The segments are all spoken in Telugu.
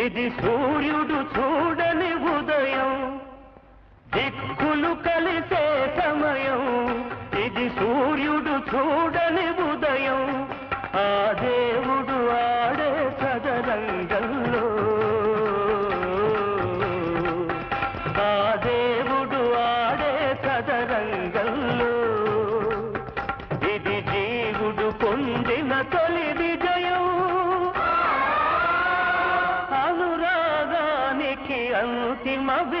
ఇది సూర్యుడు చూడని ఉదయం. దిక్కులు కలిసే సమయం. ఇది సూర్యుడు చూడని ఉదయం. ఆ దేవుడు ఆడే సదరంగం. হবে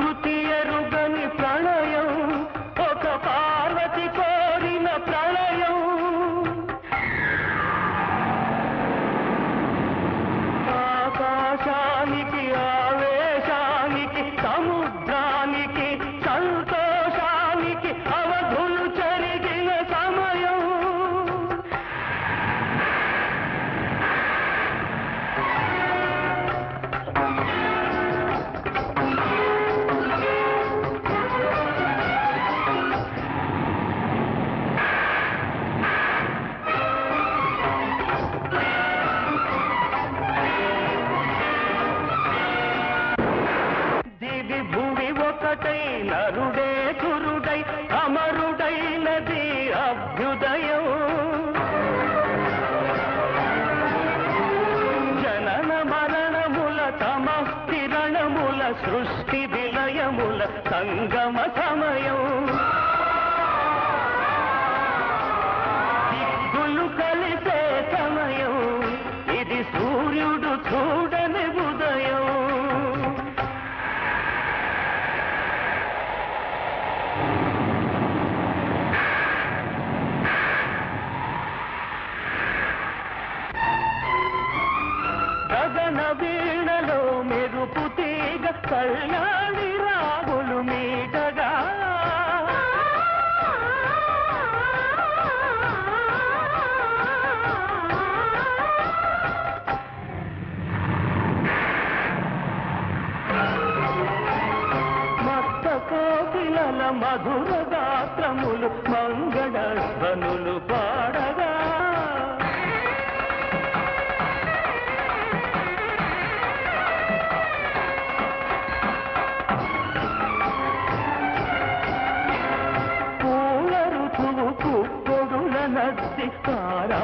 கட்டை நருடே గగన వీణలో మెరుపు తీగ కళ్యాణి రాగులు మీటగా. మత్త కోకిలల మధుర గాత్రములు మంగళ ధ్వనులు పాడగా. ಮಾರಾ